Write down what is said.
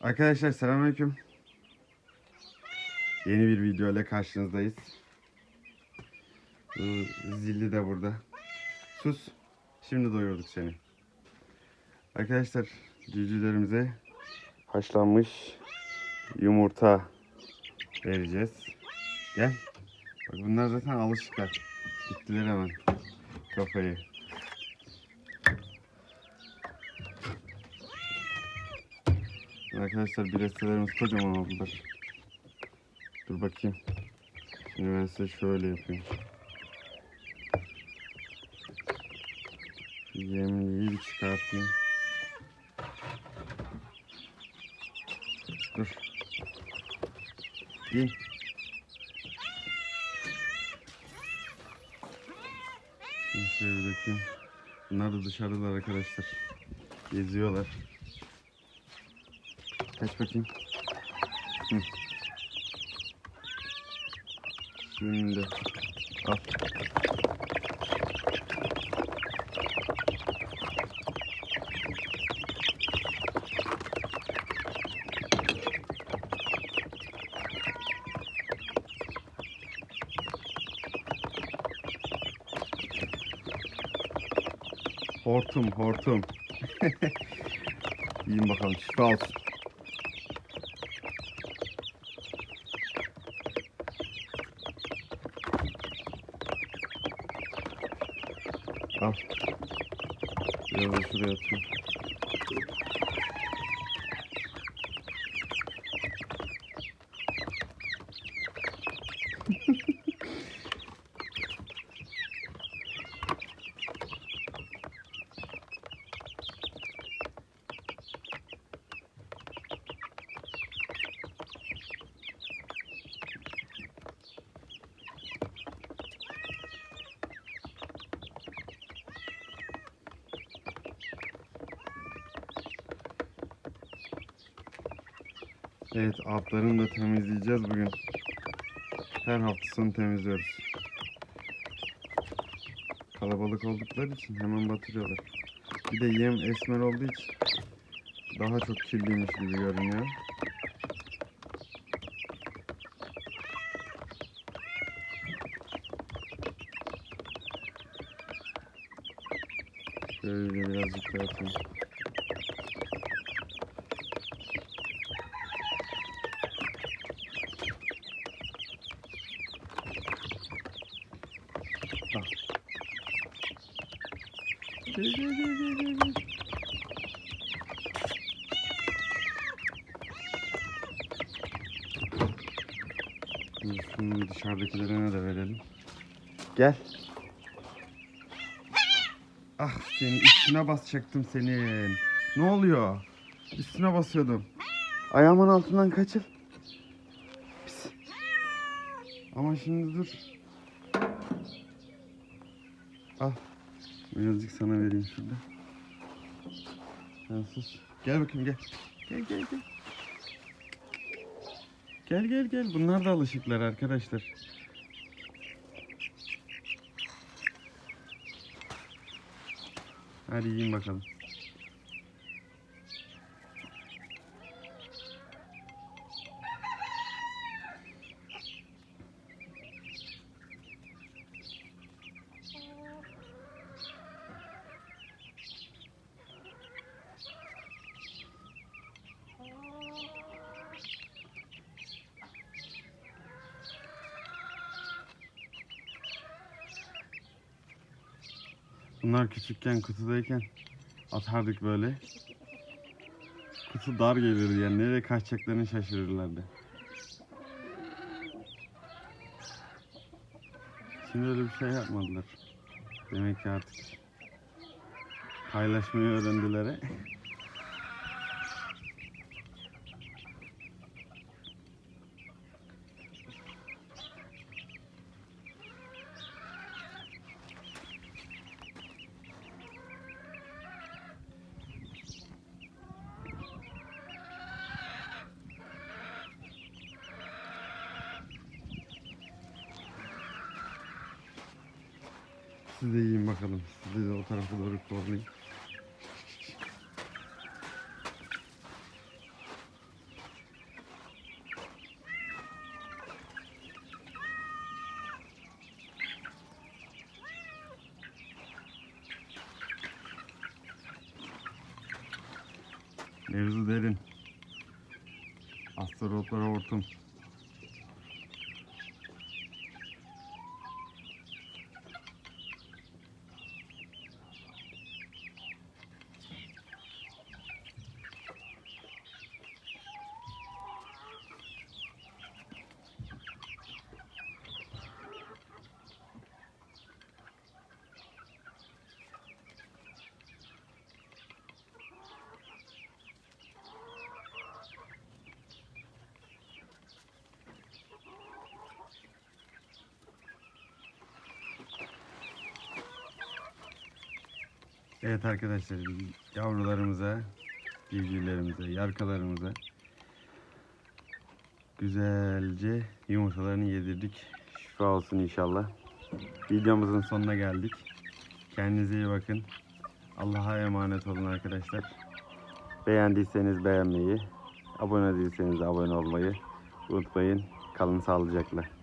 Arkadaşlar selamünaleyküm. Yeni bir video ile karşınızdayız. Zilli de burada. Sus. Şimdi doyurduk seni. Arkadaşlar cücülerimize haşlanmış yumurta vereceğiz. Gel. Bak bunlar zaten alışıklar. Gittiler hemen kafayı. Arkadaşlar birestelerimiz kocaman oldular. Dur bakayım. Şimdi ben size şöyle yapayım. Yemliği bir çıkartayım. Dur. Şimdi şöyle dökeyim. Bunlar da dışarıdalar arkadaşlar. Geziyorlar. Kaç bakayım. Hı. Şimdi al. Hortum, hortum. Yiyin bakalım, şifa olsun. Al. Biraz da şuraya atayım. Evet, altlarını da temizleyeceğiz bugün. Her hafta sonu temizliyoruz. Kalabalık oldukları için hemen batırıyorlar. Bir de yem esmer olduğu için daha çok kirliymiş gibi görünüyor. Şöyle birazcık daha atayım. Gel gel gel gel gel. gel. Şimdi Şunu dışarıdakilerine de verelim. Gel. Ah senin üstüne basacaktım senin. Ne oluyor? Üstüne basıyordum. Ayağımın altından kaçır. Pis. Ama şimdi dur. Al. Birazcık sana vereyim şurada. Sen sus. Gel bakayım gel. Gel gel gel. Gel gel gel. Bunlar da alışıklar arkadaşlar. Hadi yiyin bakalım. Bunlar küçükken kutudayken atardık böyle. Kutu dar gelirdi yani nereye kaçacaklarını şaşırırlardı. Şimdi öyle bir şey yapmadılar. Demek ki artık paylaşmayı öğrendiler. Siz de yiyin bakalım. Sizi de o tarafa doğru korlayın. Mevzu derin. Astrologlara hortum. Evet arkadaşlar yavrularımıza, civcivlerimize, yarkalarımıza güzelce yumurtalarını yedirdik. Şifa olsun inşallah. Videomuzun sonuna geldik. Kendinize iyi bakın. Allah'a emanet olun arkadaşlar. Beğendiyseniz beğenmeyi, abone değilseniz abone olmayı unutmayın. Kalın sağlıcakla.